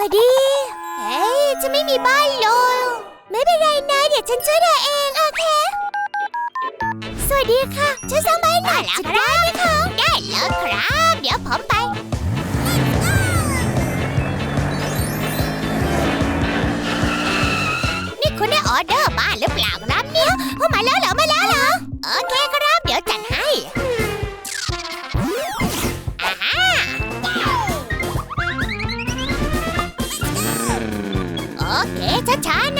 วัสดี เฮ้ยฉันไม่มีบ้านเลย ไม่เป็นไรนะ เดี๋ยวฉันช่วยเธอเองโอเค สวัสดีค่ะช่วยสร้างบ้านหน่อยจะได้ไหมคะได้เลยครับ เดี๋ยวผมไป นี่คุณได้ออเดอร์บ้านหรือเปล่าครับเนี่ยเข้ามาแล้วเหรอมาแล้วเหรอ เคช้าๆนะ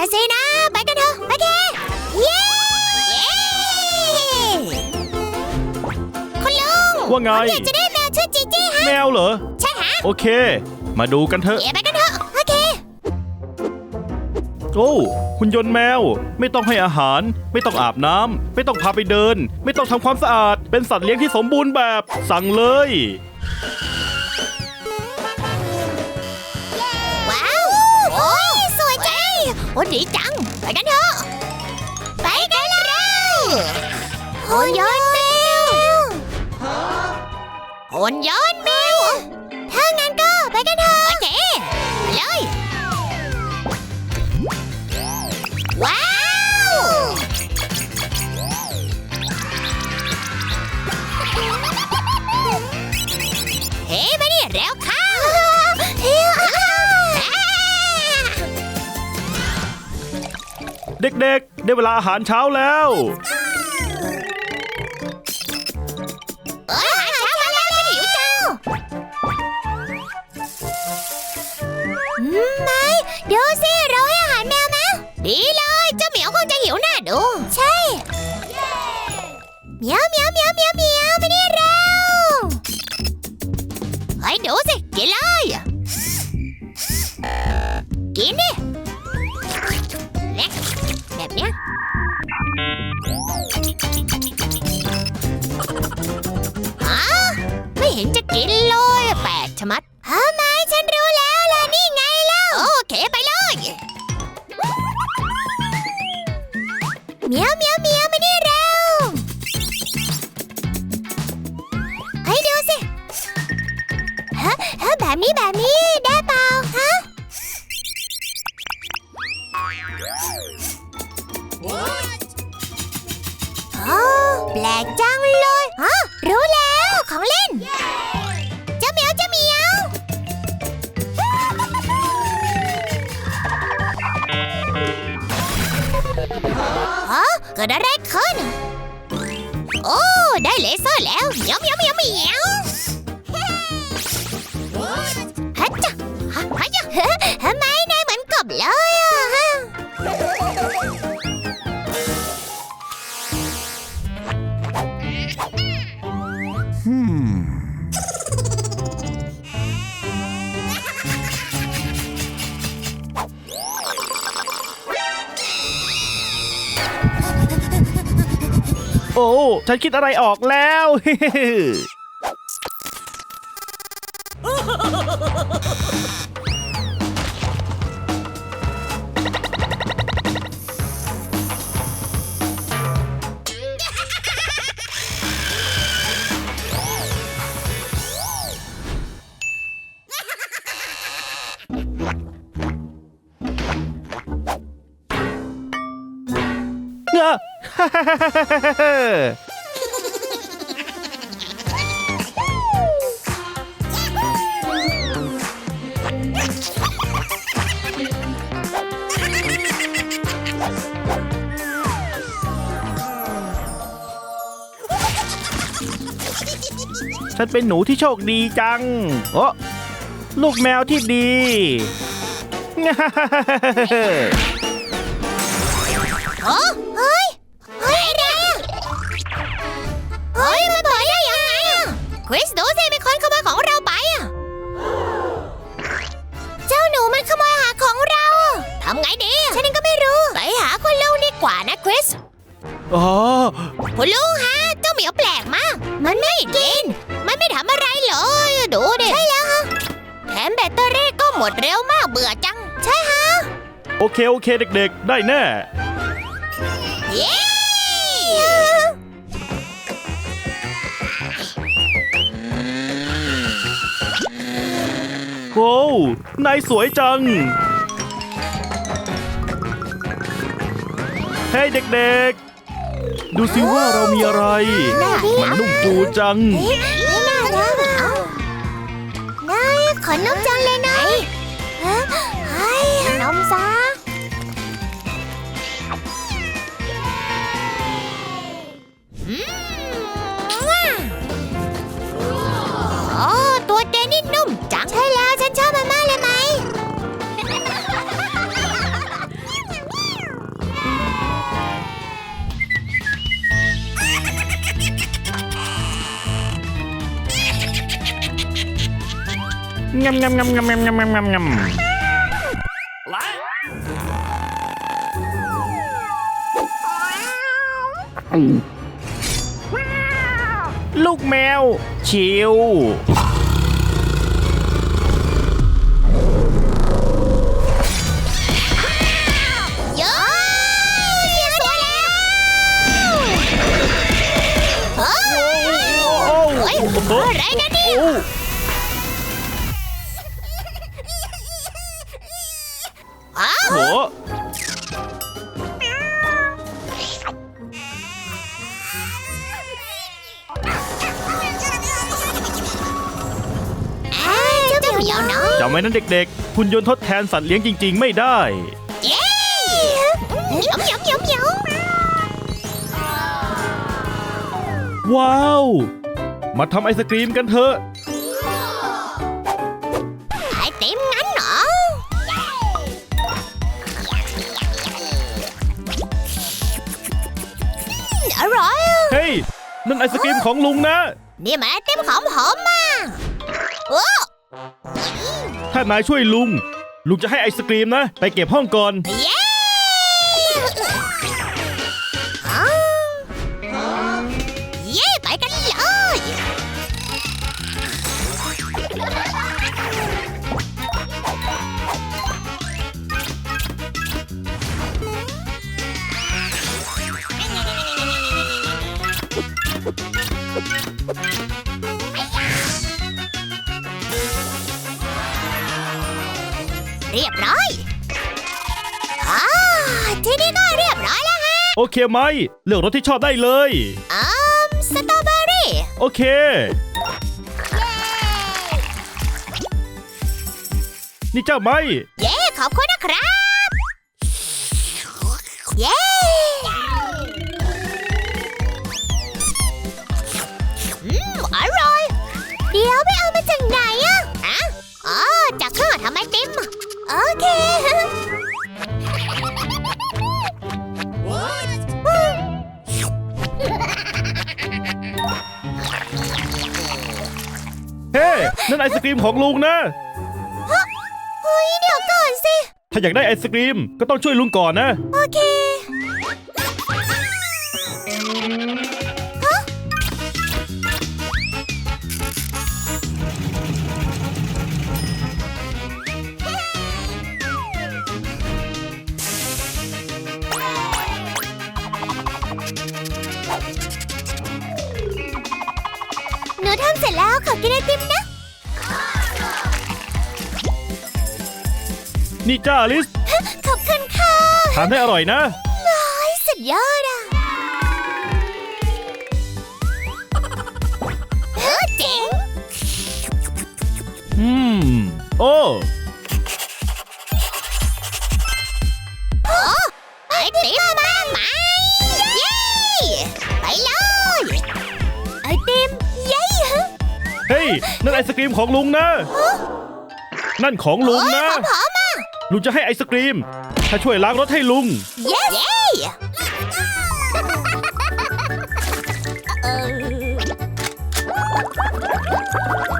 น่าน่ะสินะ ไปกันเถอะ ไปแค่เย้เย้คุณลุงว่าไง ผมอยากจะได้แมวชื่อจีจี้ฮะ แมวเหรอ ใช่ฮะโอเค มาดูกันเถอะเดี๋ยวไปกันเถอะ โอเค โอ้หุ่นยนต์แมว ไม่ต้องให้อาหาร ไม่ต้องอาบน้ำไม่ต้องพาไปเดิน ไม่ต้องทำความสะอาด เป็นสัตว์เลี้ยงที่สมบูรณ์แบบ สั่งเลย โอ้ดีจัง ไปกันเถอะ ไปกันเลยหุ่นยนต์แมวหุ่นยนต์แม เด็กๆ ได้เวลาอาหารเช้าแล้ว เอ้ยอาหารเช้ามาแล้วฉันหิวจังอืมไม่ดูสิเราให้อาหารแมวนะดีเลยเจ้าเหมียวคงจะหิวหน้าดู ใช่เหมียวเหมียวเหมียวเหมียวเหมียวมานี่เร็วเฮ้ยดูสิกินเลย กินดิ ห็นจะกินเลยแปลกชะมัดฮะไม่ฉันรู้แล้วล่ะนี่ไงเล่าโอเคไปเลยเมียวเมียวเมียวมานี่เร็วให้ดูสิฮะฮะแบบนี้แบบนี้ได้เปล่าฮะอ๋อแปลกจังเลย กิดอะไรขึ้น โอ้ ได้เลเซอร์แล้วเมียวเมียวเมียวเมียว ฉันคิดอะไรออกแล้ว เงอะ ฉันเป็นหนูที่โชคดีจัง โอ้ลูกแมวที่ดี โอเคโอเคเด็กๆ ได้แน่ เย้โว้วนายสวยจัง เฮ้ยเด็กๆ ดูสิว่าเรามีอะไร มันนุ่มฟูจังไม่น่ารักอะนายขอนมจังเลยนาย งำงำงำงำงำงำงำงำลูกแมว ชิว จำไว้นั้นเด็กๆคุณยนต์ทดแทนสัตว์เลี้ยงจริง ๆ ไม่ได้ เย้เหมียวเหมียวเหมียวเหมียวว้าว มาทำไอศกรีมกันเถอะไอติมงั้นเหรอ อร่อยอะเฮ้ย นั่นไอศกรีมของลุงนะ นี่มันไอติมของผมอะโอ้ ถ้านายช่วยลุง ลุงจะให้ไอศกรีมนะ ไปเก็บห้องก่อน เย้ เรียบร้อยอ่าที่นี่ก็เรียบร้อยแล้วฮะโอเคไหมเลือกรสที่ชอบได้เลย อืมสตรอเบอรี่ โอเค นี่เจ้าไหม เย้ ขอบคุณนะครับ เย้ อืม อร่อย เดี๋ยวไปเอา โอเค เฮ้นั่นไอศกรีมของลุงนะ เฮ้ย เดี๋ยวก่อนสิ ถ้าอยากได้ไอศกรีมก็ต้องช่วยลุงก่อนนะ โอเค เสร็จแล้วขอกินไอติมนะ นี่จ้าอลิสขอบคุณค่ะทานให้อร่อยนะโอ้ยสุดยอดอะเออเจ๋งอืม โอ้ไอ นั่นไอศกรีมของลุงนะ นั่นของลุงโอ้ยนะของผมอะลุงจะให้ไอศกรีม ถ้าช่วยล้างรถให้ลุงเย้เย้เออเ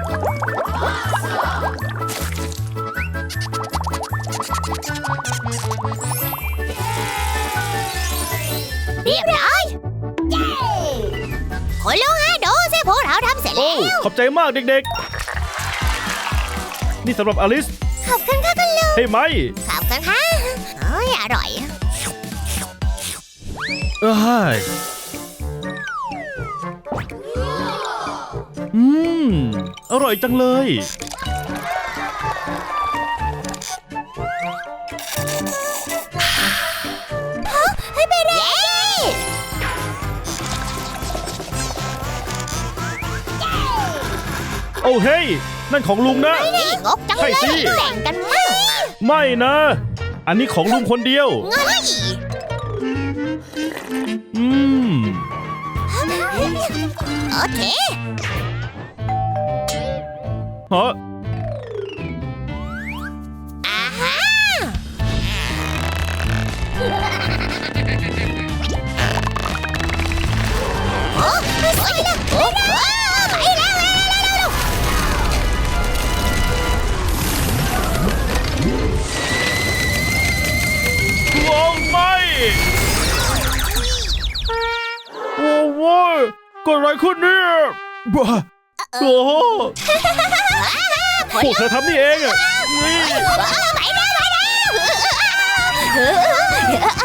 ราทำเสร็จโอ้แล้ว ขอบใจมากเด็กๆ นี่สำหรับอลิส ขอบคุณค่ะคุณลุงเฮ้ยไหมขอบคุณค่ะโอ้ยอร่อย เอ้ยอืม อร่อยจังเลย โอ้เฮ้ยนั่นของลุงนะ นี่งกจังเลยใช่สิแบ่งกันมั่งอะไม่นะ อันนี้ของลุงคนเดียว เงินอืม โอเค ฮะอ่าฮะโอ้ไปแล้วโอ้ไิดอะไรขึ้นเนี่ยบ้าโอ้โหพวกเธอทำนี่เองอะ ไปแล้วไปแล้ว